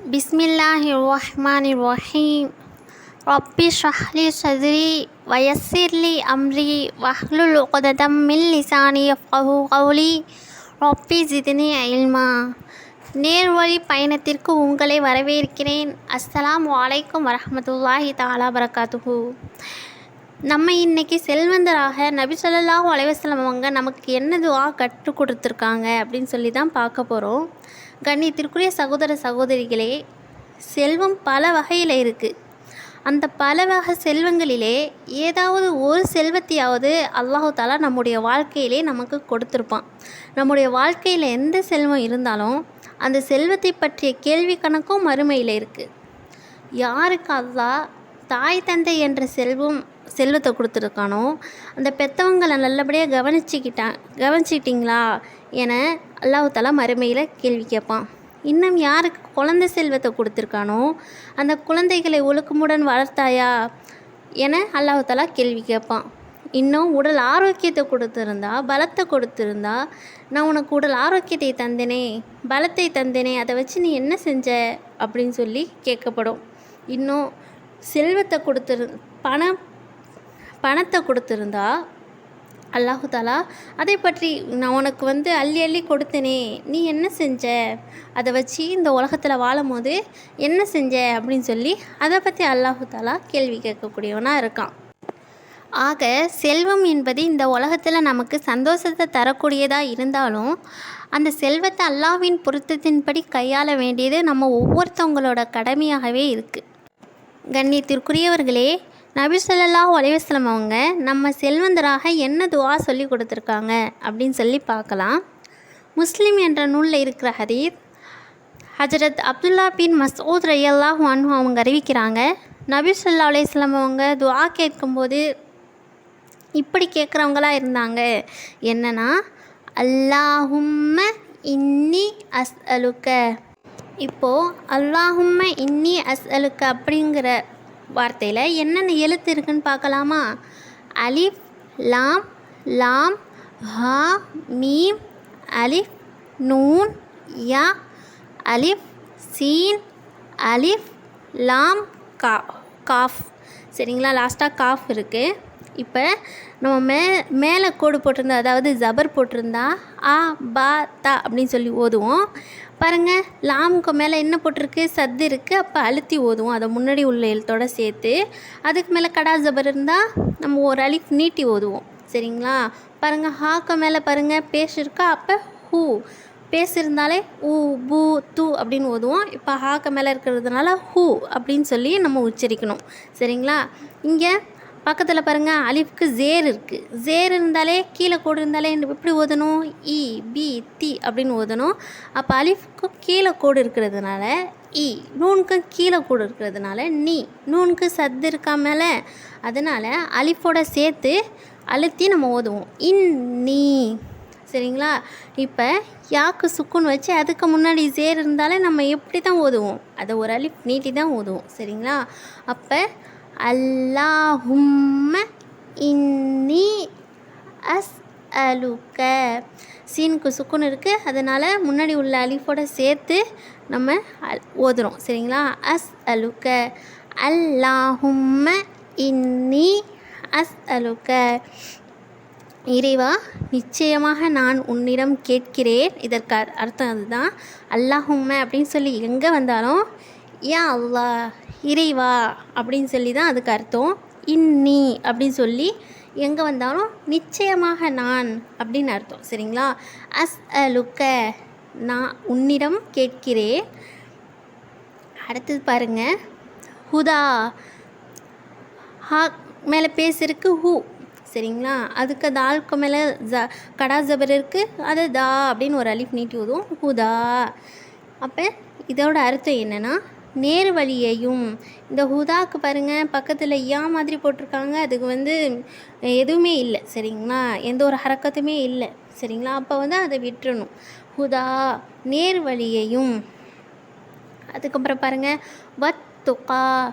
பிஸ்மில்லாஹ் ரஹ்மான் ரஹீம் ரப்பி ஷஹ்லி சதுரி வயசிர்லி அம்ரி வஹ்லுல் உகதம் mill லிசானி ஃபஹு Cowley ரப்பி ஜிதினி அயில்மா நேர்வழி பயணத்திற்கு உங்களை வரவேற்கிறேன். அஸ்ஸலாம் வலைக்கம் வரமத்துல்லாஹி தாலா பரகாத்துஹூ நம்ம இன்னைக்கு செல்வந்தராக நபிசல்லாஹூ அலைவசலம் அவங்க நமக்கு என்ன துவா கற்றுக் கொடுத்துருக்காங்க அப்படின்னு சொல்லி தான் பார்க்க போகிறோம் கண்ணியத்திற்குரிய சகோதர சகோதரிகளே செல்வம் பல வகையில் இருக்குது அந்த பல வகை செல்வங்களிலே ஏதாவது ஒரு செல்வத்தையாவது அல்லாஹு தாலா நம்முடைய வாழ்க்கையிலே நமக்கு கொடுத்துருப்பான். நம்முடைய வாழ்க்கையில் எந்த செல்வம் இருந்தாலும் அந்த செல்வத்தை பற்றிய கேள்வி கணக்கும் மறுமையில் இருக்குது யாருக்கு அல்லா தாய் தந்தை என்ற செல்வம் செல்வத்தை கொடுத்துருக்கானோ அந்த பெற்றவங்களை நல்லபடியாக கவனிச்சுக்கிட்டான் கவனிச்சிக்கிட்டிங்களா? என அல்லாஹாலா மறுமையில் கேள்வி கேட்பான். இன்னும் யாருக்கு குழந்தை செல்வத்தை கொடுத்துருக்கானோ அந்த குழந்தைகளை ஒழுக்கமுடன் வளர்த்தாயா என அல்லாஹாலா கேள்வி கேட்பான். இன்னும் உடல் ஆரோக்கியத்தை கொடுத்துருந்தா பலத்தை கொடுத்துருந்தா நான் உனக்கு உடல் ஆரோக்கியத்தை தந்தேனே பலத்தை தந்தேனே அதை வச்சு நீ என்ன செஞ்ச? அப்படின்னு சொல்லி கேட்கப்படும். இன்னும் செல்வத்தை கொடுத்துரு பணம் பணத்தை கொடுத்துருந்தா அல்லாஹு தாலா அதை பற்றி நான் உனக்கு வந்து அள்ளி அள்ளி கொடுத்தனே. நீ என்ன செஞ்ச? அதை வச்சு இந்த உலகத்தில் வாழும் போது என்ன செஞ்ச? அப்படின்னு சொல்லி அதை பற்றி அல்லாஹு தாலா கேள்வி கேட்கக்கூடியவனாக இருக்கான். ஆக செல்வம் என்பது இந்த உலகத்தில் நமக்கு சந்தோஷத்தை தரக்கூடியதாக இருந்தாலும் அந்த செல்வத்தை அல்லாவின் பொருத்தத்தின்படி கையாள வேண்டியது நம்ம ஒவ்வொருத்தவங்களோட கடமையாகவே இருக்குது கண்ணியத்திற்குரியவர்களே நபி ஸல்லல்லாஹு அலைஹி அவங்க நம்ம செல்வந்தராக என்ன துவா சொல்லி கொடுத்துருக்காங்க அப்படின்னு சொல்லி பார்க்கலாம். முஸ்லீம் என்ற நூலில் இருக்கிற ஹதீத் ஹஜரத் அப்துல்லா பின் மசூத் ரயல்லாஹ் அன்ஹு அவங்க அறிவிக்கிறாங்க. நபி ஸல்லல்லாஹு அலைஹி அவங்க துவா கேட்கும்போது இப்படி கேட்குறவங்களாக இருந்தாங்க. என்னன்னா அல்லாஹும்ம இன்னி அஸ் அலுக்க இப்போது அல்லாஹும்ம இன்னி அஸ் அலுக்க அப்படிங்கிற வார்த்தையில் என்னென்ன எழுத்து இருக்குன்னு பார்க்கலாமா? அலிஃப் லாம் லாம் ஹா மீம் அலிஃப் நூன் யா அலிஃப் சீன் அலிஃப் லாம் கா காஃப். சரிங்களா? லாஸ்ட்டாக காஃப் இருக்குது இப்போ நம்ம மே மேலே கோடு போட்டிருந்தா அதாவது ஜபர் போட்டிருந்தா ஆ பா தா அப்படின்னு சொல்லி ஓதுவோம். பாருங்கள் லாமுக்கு மேலே என்ன போட்டிருக்கு? சத்து இருக்குது அப்போ அழுத்தி ஓதுவோம் அதை முன்னாடி உள்ள எழுத்தோட சேர்த்து அதுக்கு மேலே கடா ஜபர் இருந்தால் நம்ம ஒரு அலிஃப் நீட்டி ஓதுவோம் சரிங்களா? பாருங்கள் ஹாக்கு மேலே பாருங்கள் பேஷ் இருக்கா? அப்போ ஹூ. பேஸ் இருந்தாலே ஊ பூ தூ அப்படின்னு ஓதுவோம் இப்போ ஹாக்க மேலே இருக்கிறதுனால ஹூ அப்படின்னு சொல்லி நம்ம உச்சரிக்கணும். சரிங்களா? இங்கே பக்கத்தில் பாருங்கள் அலிஃப்க்கு ஜேர் இருக்குது ஜேர் இருந்தாலே கீழே கோடு இருந்தாலே எப்படி ஓதணும்? இ பி தி அப்படின்னு ஓதணும். அப்போ அலிஃப்க்கும் கீழே கோடு இருக்கிறதுனால இ நூனுக்கும் கீழே கோடு இருக்கிறதுனால நீ. நூனுக்கு சத்து இருக்கா மேலே? அதனால் அலிஃபோட சேர்த்து அழுத்தி நம்ம ஓதுவோம். இன் நீ. சரிங்களா? இப்போ யாக்கு சுக்குன்னு வச்சு அதுக்கு முன்னாடி சேர் இருந்தாலே நம்ம எப்படி தான் ஓதுவோம்? அதை ஒரு அலிஃப் நீட்டி தான் ஓதுவோம். சரிங்களா? அப்போ அல்லாஹும்ம இன்னி அஸ் அலுக்க சீனுக்கு சுக்குன்னு இருக்குது அதனால் முன்னாடி உள்ள அலிஃபோட சேர்த்து நம்ம ஓதுறோம். சரிங்களா? அஸ் அலுக்க அல்லாஹும்ம இன்னி அஸ் அலுக்க இறைவா நிச்சயமாக நான் உன்னிடம் கேட்கிறேன். இதற்கு அர்த்தம் அதுதான். அல்லாஹும்ம அப்படின்னு சொல்லி எங்கே வந்தாலும் யா அல்லாஹ் இறைவா அப்படின்னு சொல்லி தான் அதுக்கு அர்த்தம். இன்னி அப்படின்னு சொல்லி எங்கே வந்தாலும் நிச்சயமாக நான் அப்படின்னு அர்த்தம். சரிங்களா? அஸ் அ லுக்க நான் உன்னிடம் கேட்கிறேன். அடுத்தது பாருங்க. ஹுதா ஹா மேலே பேஸ் ஹூ. சரிங்களா? அதுக்கு தாலுக்கு மேலே ஜ கடா ஜபர் இருக்குது அது தா அப்படின்னு ஒரு அலிஃப் நீட்டி ஊதும். ஹுதா. அப்போ இதோட அர்த்தம் என்னென்னா நேர் வழியையும் இந்த ஹுதாக்கு பாருங்கள் பக்கத்தில் யா மாதிரி போட்டிருக்காங்க. அதுக்கு வந்து எதுவுமே இல்லை சரிங்களா? எந்த ஒரு ஹரக்கத்துமே இல்லை சரிங்களா? அப்போ வந்து அதை விட்டுறணும். ஹுதா நேர் வழியையும் அதுக்கப்புறம் பாருங்கள் வத் துகா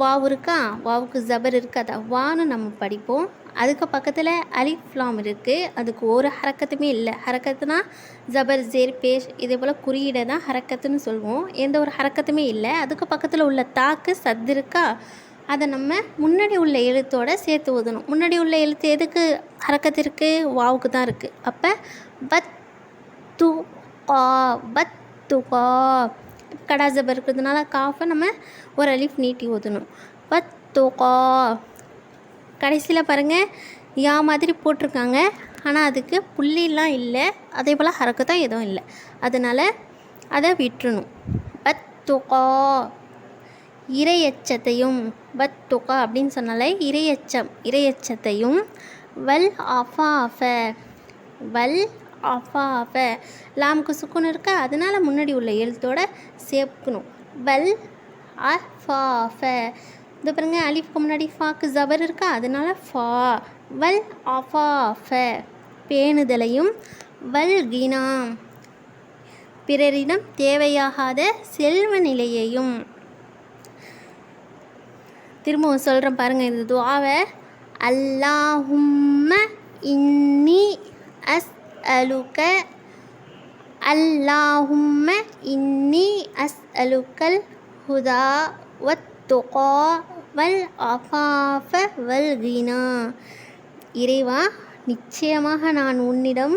வாவ் இருக்கா? வாவுக்கு ஜபர் இருக்காதா? வான்னு நம்ம படிப்போம். அதுக்கு பக்கத்தில் அலிஃப் லாம் இருக்குது அதுக்கு ஒரு ஹரக்கத்துமே இல்லை. ஹரக்கத்துனா ஜபர் ஜேர் பேஷ் இதே போல் குறியீடை தான் ஹரக்கத்துன்னு சொல்லுவோம் எந்த ஒரு ஹரக்கத்துமே இல்லை. அதுக்கு பக்கத்தில் உள்ள தாக்கு சத்து இருக்கா? அதை நம்ம முன்னாடி உள்ள எழுத்தோட சேர்த்து ஓதணும். முன்னாடி உள்ள எழுத்து எதுக்கு ஹரக்கத்து இருக்குது வாவுக்கு தான் இருக்குது அப்போ பத் து கா பத் து கா கடா ஜபர் இருக்கிறதுனால காஃபை நம்ம ஒரு அலிஃப் நீட்டி ஊதணும் பத் கடைசியில் பாருங்கள் யா மாதிரி போட்டிருக்காங்க. ஆனால் அதுக்கு புள்ளிலாம் இல்லை. அதே போல் ஹரக்கத்தான் எதுவும் இல்லை. அதனால் அதை விட்டுணும் பத் துகா இரையச்சத்தையும் பத் அப்படின்னு சொன்னாலே இரையச்சம் இரையச்சத்தையும். வல் அஃபாஃப வல் அஃபாஃப லாமுக்கு சுக்குன்னு இருக்கா? அதனால் முன்னாடி உள்ள எழுத்தோட சேர்க்கணும். வல் அஃபாஃப இது பாருங்க அலிஃப்க்கு முன்னாடி ஃபாக்கு ஜபர் இருக்கா? அதனால் ஃபா. வல் அஃபாஃப பேணுதலையும் வல் கினா. பிறரிடம் தேவையாகாத செல்வ நிலையையும். திரும்பவும் சொல்கிறேன் பாருங்கள் இந்த துவாவை. அல்லாஹும்ம இன்னி அஸ் அலுக்க அல்லாஹும்ம இன்னி அஸ் அலுக்கல் ஹுதா வத் துகா வல் அஃபாஃப வல் கினா. இறைவா நிச்சயமாக நான் உன்னிடம்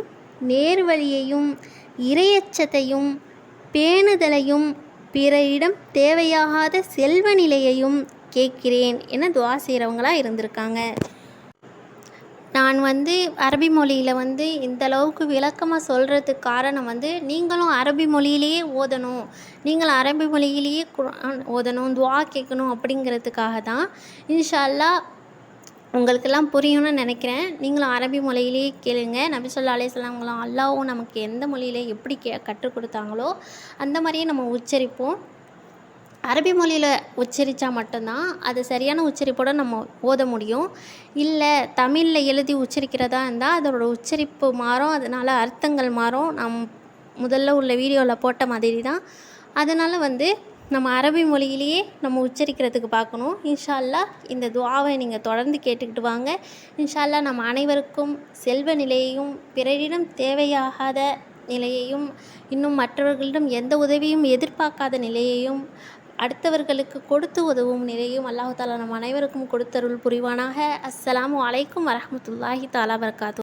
நேர்வழியையும் இரையச்சத்தையும் பேணுதலையும் பிறரிடம் தேவையாகாத செல்வ நிலையையும் கேட்கிறேன் என துவா செய்கிறவங்களாக இருந்திருக்காங்க. நான் வந்து அரபி மொழியில் வந்து இந்தளவுக்கு விளக்கமாக சொல்கிறதுக்கு காரணம் வந்து நீங்களும் அரபி மொழியிலேயே ஓதணும். நீங்களும் அரபி மொழியிலேயே குரான் ஓதணும் துவா கேட்கணும் அப்படிங்கிறதுக்காக தான் இன்ஷா அல்லாஹ் உங்களுக்கெல்லாம் புரியும்னு நினைக்கிறேன். நீங்களும் அரபி மொழியிலேயே கேளுங்க. நபி சொல்லா அலையாமங்களும் அல்லாவும் நமக்கு எந்த மொழியில் எப்படி கே கற்றுக் கொடுத்தாங்களோ அந்த மாதிரியே நம்ம உச்சரிப்போம். அரபி மொழியில் உச்சரித்தா மட்டும்தான் அது சரியான உச்சரிப்போடு நம்ம ஓத முடியும். இல்லை தமிழில் எழுதி உச்சரிக்கிறதா இருந்தால் அதோட உச்சரிப்பு மாறும். அதனால் அர்த்தங்கள் மாறும். நம் முதல்ல உள்ள வீடியோவில் போட்ட மாதிரி தான் அதனால் வந்து நம்ம அரபி மொழியிலேயே நம்ம உச்சரிக்கிறதுக்கு பார்க்கணும். இன்ஷால்லா இந்த துவாவை நீங்கள் தொடர்ந்து கேட்டுக்கிட்டு வாங்க. இன்ஷால்லா நம்ம அனைவருக்கும் செல்வ நிலையையும் பிறரிடம் தேவையாகாத நிலையையும் இன்னும் மற்றவர்களிடம் எந்த உதவியும் எதிர்பார்க்காத நிலையையும் அடுத்தவர்களுக்கு கொடுத்து உதவும் நிலையும் அல்லாஹு தாலா நம் அனைவருக்கும் கொடுத்தருள் புரிவானாக. அஸ்ஸலாமு அலைக்கும் வரமத்துல்லாஹி தாலா வர்காத்து